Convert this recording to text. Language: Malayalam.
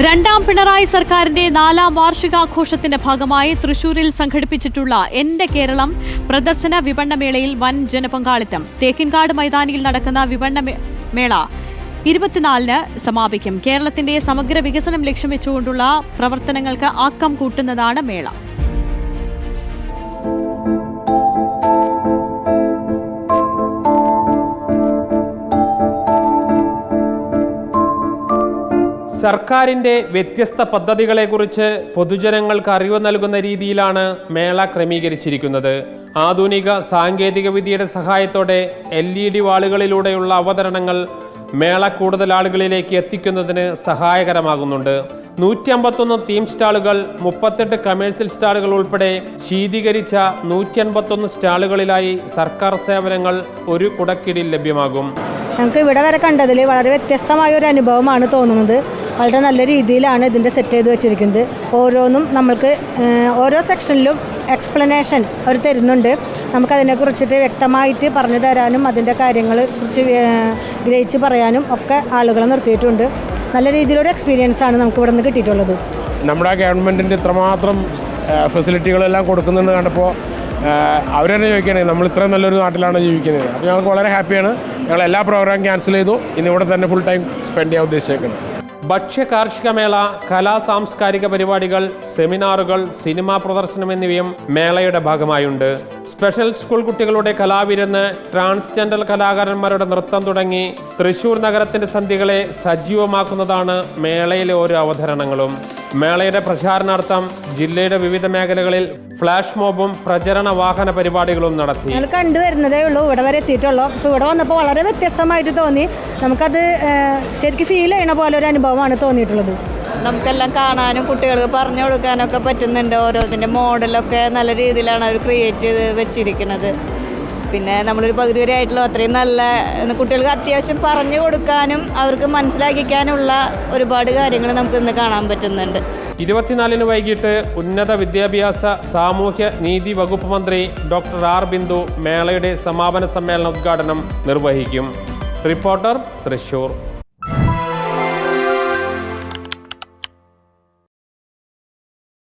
രണ്ടാം പിണറായി സർക്കാരിന്റെ നാലാം വാർഷികാഘോഷത്തിന്റെ ഭാഗമായി തൃശൂരിൽ സംഘടിപ്പിച്ചിട്ടുള്ള എന്റെ കേരളം പ്രദർശന വിപണനമേളയിൽ വൻ ജനപങ്കാളിത്തം. തേക്കിൻകാട് മൈതാനിയിൽ നടക്കുന്ന വിപണന മേ- മേള ഇരുപത്തിനാലിന് സമാപിക്കും. കേരളത്തിന്റെ സമഗ്ര വികസനം ലക്ഷ്യം വെച്ചുകൊണ്ടുള്ള പ്രവർത്തനങ്ങൾക്ക് ആക്കം കൂട്ടുന്നതാണ് മേള. സർക്കാരിന്റെ വ്യത്യസ്ത പദ്ധതികളെക്കുറിച്ച് പൊതുജനങ്ങൾക്ക് അറിവ് നൽകുന്ന രീതിയിലാണ് മേള ക്രമീകരിച്ചിരിക്കുന്നത്. ആധുനിക സാങ്കേതിക വിദ്യയുടെ സഹായത്തോടെ എൽ ഇ ഡി വാളുകളിലൂടെയുള്ള അവതരണങ്ങൾ മേള കൂടുതൽ ആളുകളിലേക്ക് എത്തിക്കുന്നതിന് സഹായകരമാകുന്നുണ്ട്. നൂറ്റി അമ്പത്തൊന്ന് തീം സ്റ്റാളുകൾ മുപ്പത്തെട്ട് കമേഴ്സ്യൽ സ്റ്റാളുകൾ ഉൾപ്പെടെ ശീതീകരിച്ച നൂറ്റി അൻപത്തൊന്ന് സ്റ്റാളുകളിലായി സർക്കാർ സേവനങ്ങൾ ഒരു കുടക്കീടിൽ ലഭ്യമാകും. ഞങ്ങൾക്ക് ഇവിടെ വരെ കണ്ടതിൽ വളരെ വ്യത്യസ്തമായ ഒരു അനുഭവമാണ് തോന്നുന്നത്. വളരെ നല്ല രീതിയിലാണ് ഇതിന്റെ സെറ്റ് ചെയ്ത് വെച്ചിരിക്കുന്നത്. ഓരോന്നും നമ്മൾക്ക് ഓരോ സെക്ഷനിലും എക്സ്പ്ലനേഷൻ അവർ തരുന്നുണ്ട്. നമുക്കതിനെക്കുറിച്ചിട്ട് വ്യക്തമായിട്ട് പറഞ്ഞു തരാനും അതിന്റെ കാര്യങ്ങൾ കുറിച്ച് ഗ്രഹിച്ച് പറയാനും ഒക്കെ ആളുകളെ നിർത്തിയിട്ടുണ്ട്. നല്ല രീതിയിലൊരു എക്സ്പീരിയൻസ് ആണ് നമുക്ക് ഇവിടെ നിന്ന് കിട്ടിയിട്ടുള്ളത്. നമ്മുടെ ഗവൺമെന്റിന്റെ ഇത്രമാത്രം ഫെസിലിറ്റികളെല്ലാം കൊടുക്കുന്നുണ്ട് കണ്ടപ്പോൾ അവർ തന്നെ ചോദിക്കണേ നമ്മൾ ഇത്രയും നല്ലൊരു നാട്ടിലാണ് ജീവിക്കുന്നത്. അപ്പോൾ ഞങ്ങൾക്ക് വളരെ ഹാപ്പിയാണ് ഞങ്ങൾ എല്ലാ പ്രോഗ്രാം ക്യാൻസൽ ചെയ്തു. ഇന്ന് ഇവിടെ തന്നെ ഫുൾ ടൈം സ്പെൻഡ് ചെയ്യാൻ ഉദ്ദേശിച്ചേക്കുന്നത് ഭക്ഷ്യ കാർഷിക മേള കലാ സാംസ്കാരിക പരിപാടികൾ സെമിനാറുകൾ സിനിമാ പ്രദർശനം എന്നിവയും മേളയുടെ ഭാഗമായുണ്ട്. സ്പെഷ്യൽ സ്കൂൾ കുട്ടികളുടെ കലാവിരുന്ന് ട്രാൻസ്ജെൻഡർ കലാകാരന്മാരുടെ നൃത്തം തുടങ്ങി തൃശൂർ നഗരത്തിന്റെ സന്ധികളെ സജീവമാക്കുന്നതാണ് മേളയിലെ ഓരോ അവതരണങ്ങളും. മേളയുടെ പ്രചാരണാർത്ഥം ജില്ലയുടെ വിവിധ മേഖലകളിൽ ഫ്ലാഷ് മോബും പ്രചരണ വാഹന പരിപാടികളും നടത്തി. ഞങ്ങൾ കണ്ടുവരുന്നതേ ഉള്ളൂ. ഇവിടെ വരെ എത്തിയിട്ടുള്ളൂ. അപ്പോൾ ഇവിടെ വന്നപ്പോൾ വളരെ വ്യത്യസ്തമായിട്ട് തോന്നി. നമുക്കത് ശരിക്കും ഫീൽ ചെയ്യണ പോലെ ഒരു അനുഭവമാണ് തോന്നിയിട്ടുള്ളത്. നമുക്കെല്ലാം കാണാനും കുട്ടികൾക്ക് പറഞ്ഞു കൊടുക്കാനൊക്കെ പറ്റുന്നുണ്ട്. ഓരോന്നിന്റെ മോഡലൊക്കെ നല്ല രീതിയിലാണ് അവർ ക്രിയേറ്റ് ചെയ്ത് വെച്ചിരിക്കുന്നത്. പിന്നെ നമ്മളൊരു പകുതി വരെ ആയിട്ടുള്ള. അത്രയും നല്ല കുട്ടികൾക്ക് അത്യാവശ്യം പറഞ്ഞു കൊടുക്കാനും അവർക്ക് മനസ്സിലാക്കിക്കാനുള്ള ഒരുപാട് കാര്യങ്ങൾ നമുക്ക് ഇന്ന് കാണാൻ പറ്റുന്നുണ്ട്. ഇരുപത്തിനാലിന് വൈകിട്ട് ഉന്നത വിദ്യാഭ്യാസ സാമൂഹ്യ നീതി വകുപ്പ് മന്ത്രി ഡോക്ടർ ആർ ബിന്ദു മേളയുടെ സമാപന സമ്മേളന ഉദ്ഘാടനം നിർവഹിക്കും. റിപ്പോർട്ടർ തൃശൂർ.